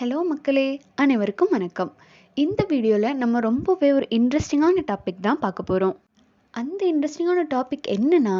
Hello மக்களே. அனைவருக்கும் வணக்கம். இந்த வீடியோவில் நம்ம ரொம்பவே ஒரு இன்ட்ரெஸ்டிங்கான டாபிக் தான் பார்க்க போகிறோம் அந்த இன்ட்ரெஸ்டிங்கான டாபிக் என்னன்னா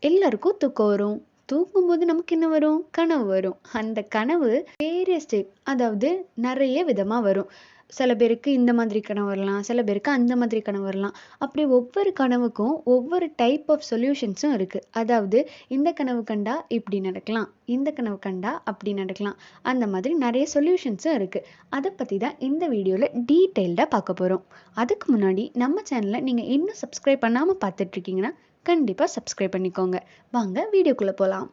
எல்லாருக்கும் தூக்கம் வரும். தூங்கும்போது நமக்கு என்ன வரும்? கனவு வரும். அந்த கனவு வேரிய டைப் அதாவது நிறைய விதமாக வரும். சில பேருக்கு இந்த மாதிரி கனவு வரலாம் சில பேருக்கு அந்த மாதிரி கனவு வரலாம். அப்படி ஒவ்வொரு கனவுக்கும் ஒவ்வொரு டைப் ஆஃப் சொல்யூஷன்ஸும் இருக்குது அதாவது இந்த கனவு கண்டா இப்படி நடக்கலாம் இந்த கனவு கண்டா அப்படி நடக்கலாம். அந்த மாதிரி நிறைய சொல்யூஷன்ஸும் இருக்குது அதை பற்றி தான் இந்த வீடியோவில் டீட்டெயில்டாக பார்க்க போகிறோம் அதுக்கு முன்னாடி நம்ம சேனலை நீங்கள் இன்னும் சப்ஸ்கிரைப் பண்ணாமல் பார்த்துட்ருக்கீங்கன்னா கண்டிப்பாக சப்ஸ்கிரைப் பண்ணிக்கோங்க. வாங்க வீடியோக்குள்ளே போகலாம்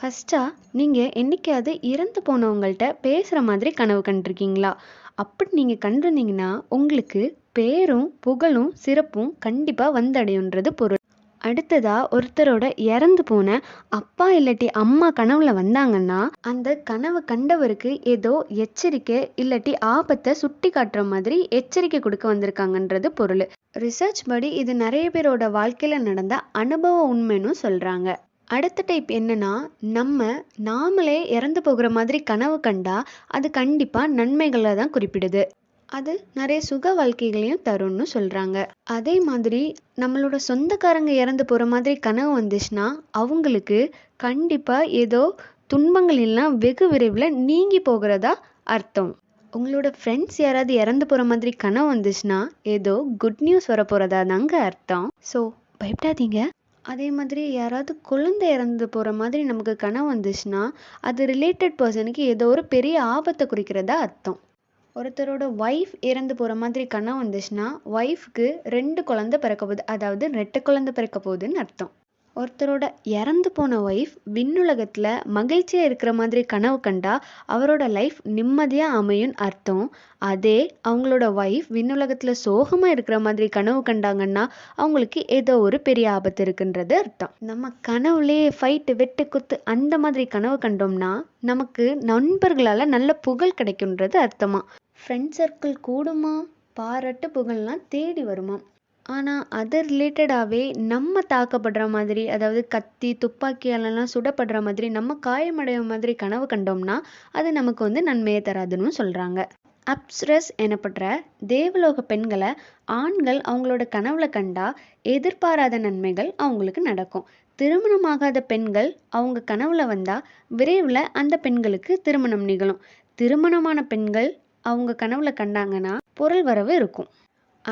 ஃபஸ்ட்டாக நீங்கள் என்னைக்காவது இறந்து போனவங்கள்ட்ட பேசுகிற மாதிரி கனவு கண்டிருக்கீங்களா? அப்படி நீங்கள் கண்டுனீங்கன்னா உங்களுக்கு பேரும் புகழும் சிறப்பும் கண்டிப்பாக வந்தடையுன்றது பொருள். அடுத்ததாக ஒருத்தரோட இறந்து போன அப்பா இல்லாட்டி அம்மா கனவுல வந்தாங்கன்னா அந்த கனவு கண்டவருக்கு ஏதோ எச்சரிக்கை இல்லாட்டி ஆபத்தை சுட்டி காட்டுற மாதிரி எச்சரிக்கை கொடுக்க வந்திருக்காங்கன்றது பொருள். ரிசர்ச் படி இது நிறைய பேரோட வாழ்க்கையில் நடந்த அனுபவ உண்மைன்னு சொல்கிறாங்க அடுத்த டைப் என்னன்னா நம்ம நாமளே இறந்து போகிற மாதிரி கனவு கண்டா அது கண்டிப்பா நன்மைகளை தான் குறிப்பிடுது. அது நிறைய சுக வாழ்க்கைகளையும் தரும்னு சொல்றாங்க. அதே மாதிரி நம்மளோட சொந்தக்காரங்க இறந்து போற மாதிரி கனவு வந்துச்சுன்னா அவங்களுக்கு கண்டிப்பா ஏதோ துன்பங்கள் எல்லாம் வெகு விரைவில் நீங்கி போகிறதா அர்த்தம். உங்களோட ஃப்ரெண்ட்ஸ் யாராவது இறந்து போகிற மாதிரி கனவு வந்துச்சுன்னா ஏதோ குட் நியூஸ் வர போகிறதா தாங்க அர்த்தம். ஸோ பயப்படாதீங்க. அதே மாதிரி யாராவது குழந்தை இறந்து போகிற மாதிரி நமக்கு கனவு வந்துச்சுன்னா அது ரிலேட்டட் பர்சனுக்கு ஏதோ ஒரு பெரிய ஆபத்தை குறிக்கிறதா அர்த்தம். ஒருத்தரோட ஒய்ஃப் இறந்து போகிற மாதிரி கனவு வந்துச்சுன்னா ஒய்ஃப்க்கு ரெண்டு குழந்தை பிறக்க போகுது அதாவது ரெட்டை குழந்தை பிறக்க போகுதுன்னு அர்த்தம். ஒருத்தரோட இறந்து போன ஒய்ஃப் விண்ணுலகத்தில் மகிழ்ச்சியாக இருக்கிற மாதிரி கனவு கண்டா அவரோட லைஃப் நிம்மதியாக அமையும்னு அர்த்தம். அதே அவங்களோட ஒய்ஃப் விண்ணுலகத்தில் சோகமாக இருக்கிற மாதிரி கனவு கண்டாங்கன்னா அவங்களுக்கு ஏதோ ஒரு பெரிய ஆபத்து இருக்குன்றது அர்த்தம். நம்ம கனவுலே ஃபைட்டு வெட்டு குத்து அந்த மாதிரி கனவு கண்டோம்னா நமக்கு நண்பர்களால் நல்ல புகழ் கிடைக்குன்றது அர்த்தமா. ஃப்ரெண்ட் சர்க்கிள் கூடுமா? பாராட்டு புகழ்லாம் தேடி வருமா ஆனால் அதை ரிலேட்டடாகவே நம்ம தாக்கப்படுற மாதிரி அதாவது கத்தி துப்பாக்கியாலலாம் சுடப்படுற மாதிரி நம்ம காயமடைய மாதிரி கனவு கண்டோம்னா அது நமக்கு வந்து நன்மையை தராதுன்னு சொல்கிறாங்க அப்ஸ்ரஸ் எனப்படுற தேவலோக பெண்களை ஆண்கள் அவங்களோட கனவுல கண்டா எதிர்பாராத நன்மைகள் அவங்களுக்கு நடக்கும். திருமணமாகாத பெண்கள் அவங்க கனவுல வந்தா விரைவில் அந்த பெண்களுக்கு திருமணம் நிகழும். திருமணமான பெண்கள் அவங்க கனவுல கண்டாங்கன்னா பொருள் வரவு இருக்கும்.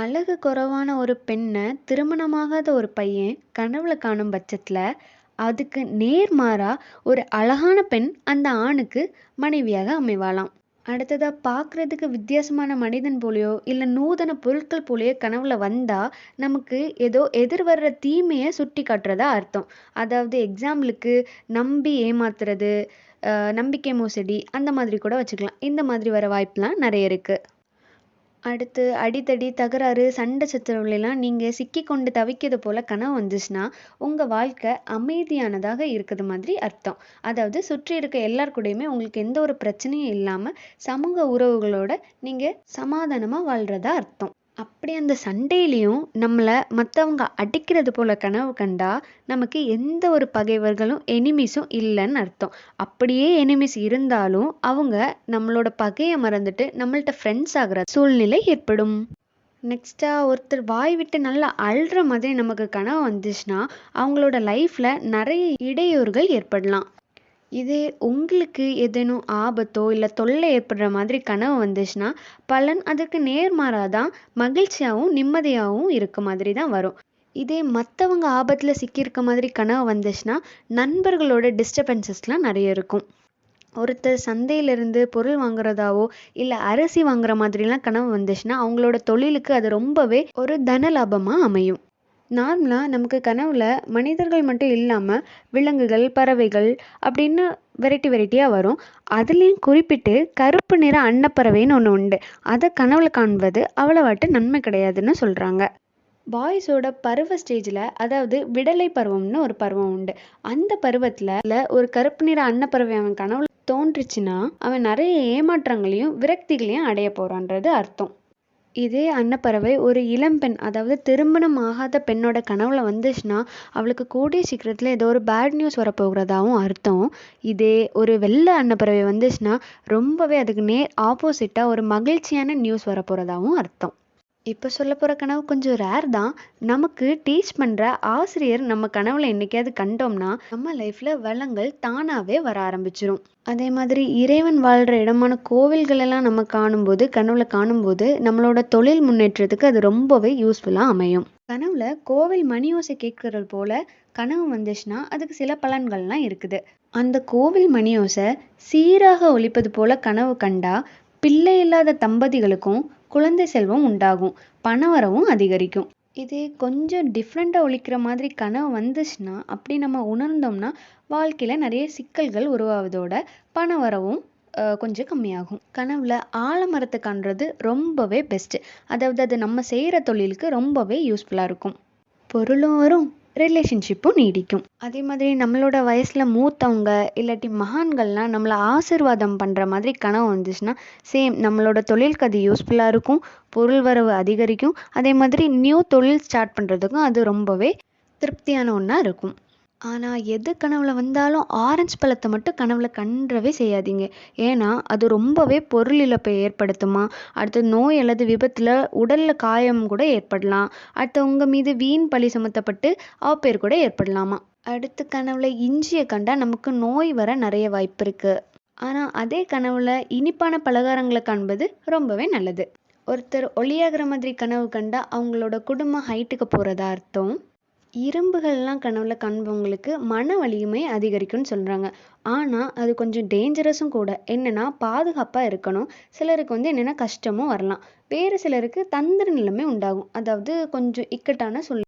அழகு குறைவான ஒரு பெண்ணை திருமணமாகாத ஒரு பையன் கனவுல காணும் பட்சத்தில் அதுக்கு நேர்மாறா ஒரு அழகான பெண் அந்த ஆணுக்கு மனைவியாக அமைவாளாம். அடுத்ததா பார்க்குறதுக்கு வித்தியாசமான மனிதன் போலியோ இல்லை நூதன பொருட்கள் போலியோ கனவுல வந்தா நமக்கு ஏதோ எதிர் வர்ற தீமையை சுட்டி காட்டுறதா அர்த்தம். அதாவது எக்ஸாம்பிளுக்கு நம்பி ஏமாத்துறது நம்பிக்கை மோசடி அந்த மாதிரி கூட வச்சுக்கலாம். இந்த மாதிரி வர வாய்ப்புலாம் நிறைய இருக்குது அடுத்து அடித்தடி தகராறு சண்டை சச்சரவுலாம் நீங்கள் சிக்கி கொண்டு தவிக்கிறது போல் கனவு வந்துச்சுன்னா உங்கள் வாழ்க்கை அமைதியானதாக இருக்கிறது மாதிரி அர்த்தம். அதாவது சுற்றி இருக்க எல்லார் கூடயுமே உங்களுக்கு எந்த ஒரு பிரச்சனையும் இல்லாமல் சமூக உறவுகளோட நீங்கள் சமாதானமாக வாழ்கிறதா அர்த்தம். அப்படி அந்த சண்டையிலையும் நம்மளை மற்றவங்க அடிக்கிறது போல் கனவு கண்டா நமக்கு எந்த ஒரு பகைவர்களும் எனிமீஸும் இல்லைன்னு அர்த்தம். அப்படியே எனிமீஸ் இருந்தாலும் அவங்க நம்மளோட பகையை மறந்துட்டு நம்மள்ட்ட ஃப்ரெண்ட்ஸ் ஆகிற சூழ்நிலை ஏற்படும். நெக்ஸ்ட்டாக ஒருத்தர் வாய் விட்டு நல்லா அழுற மாதிரி நமக்கு கனவு வந்துச்சுன்னா அவங்களோட லைஃப்பில் நிறைய இடையூறுகள் ஏற்படலாம். இதே உங்களுக்கு ஏதேனும் ஆபத்தோ இல்லை தொல்லை ஏற்படுற மாதிரி கனவு வந்துச்சுன்னா பலன் அதுக்கு நேர்மாறாக தான் மகிழ்ச்சியாகவும் நிம்மதியாகவும் இருக்க மாதிரி தான் வரும். இதே மற்றவங்க ஆபத்தில் சிக்கியிருக்க மாதிரி கனவு வந்துச்சுன்னா நண்பர்களோட டிஸ்டர்பன்சஸ்லாம் நிறைய இருக்கும். ஒருத்தர் சந்தையிலிருந்து பொருள் வாங்குறதாவோ இல்லை அரிசி வாங்குற மாதிரிலாம் கனவு வந்துச்சுன்னா அவங்களோட தொழிலுக்கு அது ரொம்பவே ஒரு தன லாபமாக அமையும். நார்மலாக நமக்கு கனவில் மனிதர்கள் மட்டும் இல்லாமல் விலங்குகள் பறவைகள் அப்படின்னு வெரைட்டி வெரைட்டியாக வரும். அதுலேயும் குறிப்பிட்டு கருப்பு நிற அன்னப்பறவைன்னு ஒன்று உண்டு. அதை கனவுல காண்பது அவ்வளவாட்டு நன்மை கிடையாதுன்னு சொல்கிறாங்க பாய்ஸோட பருவ ஸ்டேஜில் அதாவது விடலை பருவம்னு ஒரு பருவம் உண்டு. அந்த பருவத்தில் ஒரு கருப்பு நிற அன்னப்பறவை அவன் கனவுல தோன்றுச்சுன்னா அவன் நிறைய ஏமாற்றங்களையும் விரக்திகளையும் அடைய போகிறான்றது அர்த்தம். இதே அன்னப்பறவை ஒரு இளம்பெண் அதாவது திருமணம் ஆகாத பெண்ணோட கனவுல வந்துச்சுன்னா அவளுக்கு கூடிய சீக்கிரத்தில் ஏதோ ஒரு பேட் நியூஸ் வரப்போகிறதாவும் அர்த்தம். இதே ஒரு வெள்ளை அன்னப்பறவை வந்துச்சுன்னா ரொம்பவே அதுக்கு நேர் ஆப்போசிட்டாக ஒரு மகிழ்ச்சியான நியூஸ் வரப்போகிறதாவும் அர்த்தம். இப்போ சொல்ல போகிற கனவு கொஞ்சம் ரேர் தான். நமக்கு டீச் பண்ணுற ஆசிரியர் நம்ம கனவுல என்னைக்காவது கண்டோம்னா நம்ம லைஃப்பில் வளங்கள் தானாகவே வர ஆரம்பிச்சிரும். அதே மாதிரி இறைவன் வாழ்கிற இடமான கோவில்களெல்லாம் நம்ம காணும்போது கனவுல காணும்போது நம்மளோட தொழில் முன்னேற்றத்துக்கு அது ரொம்பவே யூஸ்ஃபுல்லாக அமையும். கனவுல கோவில் மணி ஓசை கேட்கறது போல கனவு வந்துச்சுன்னா அதுக்கு சில பலன்கள்லாம் இருக்குது. அந்த கோவில் மணி ஓசை சீராக ஒழிப்பது போல கனவு கண்டா பிள்ளை இல்லாத தம்பதிகளுக்கும் குழந்தை செல்வம் உண்டாகும். பணவரவும் அதிகரிக்கும். இது கொஞ்சம் டிஃப்ரெண்ட்டாக ஒழிக்கிற மாதிரி கனவு வந்துச்சுன்னா அப்படி நம்ம உணர்ந்தோம்னா வாழ்க்கையில் நிறைய சிக்கல்கள் உருவாவதோட பணவரவும் கொஞ்சம் கம்மியாகும். கனவுல ஆலமரத்தை காண்றது ரொம்பவே பெஸ்ட்டு அதாவது அது நம்ம செய்கிற தொழிலுக்கு ரொம்பவே யூஸ்ஃபுல்லாக இருக்கும். பொருளும் வரும். ரிலேஷன்ஷிப்பும் நீடிக்கும். அதே மாதிரி நம்மளோட வயசில் மூத்தவங்க இல்லாட்டி மகான்கள்லாம் நம்மளை ஆசிர்வாதம் பண்ணுற மாதிரி கனவு வந்துச்சுன்னா சேம் நம்மளோட தொழிலுக்கு அது யூஸ்ஃபுல்லாக இருக்கும் பொருள் வரவு அதிகரிக்கும். அதே மாதிரி நியூ தொழில் ஸ்டார்ட் பண்ணுறதுக்கும் அது ரொம்பவே திருப்தியான ஒன்றா இருக்கும். ஆனால் எது கனவில் வந்தாலும் ஆரஞ்சு பழத்தை மட்டும் கனவில் கன்றவே செய்யாதீங்க. ஏன்னா அது ரொம்பவே பொருள் இழப்பை ஏற்படுத்துமா. அடுத்து நோய் அல்லது விபத்தில் உடலில் காயம் கூட ஏற்படலாம். அடுத்து உங்கள் மீது வீண் பழி சுமத்தப்பட்டு அவப்பேர் கூட ஏற்படலாமா. அடுத்து கனவுல இஞ்சியை கண்டால் நமக்கு நோய் வர நிறைய வாய்ப்பு இருக்குது ஆனால் அதே கனவுல இனிப்பான பலகாரங்களை காண்பது ரொம்பவே நல்லது. ஒருத்தர் ஒளியாகிற மாதிரி கனவு கண்டா அவங்களோட குடும்பம் ஹைட்டுக்கு போகிறதா அர்த்தம். இரும்புகள்லாம் கனவுல காண்பவங்களுக்கு மன வலிமை அதிகரிக்கும்னு சொல்கிறாங்க ஆனால் அது கொஞ்சம் டேஞ்சரஸும் கூட. என்னென்னா பாதுகாப்பாக இருக்கணும். சிலருக்கு வந்து என்னென்னா கஷ்டமும் வரலாம். வேறு சிலருக்கு தந்திர நிலைமை உண்டாகும். அதாவது கொஞ்சம் இக்கட்டான சூழ்நிலை.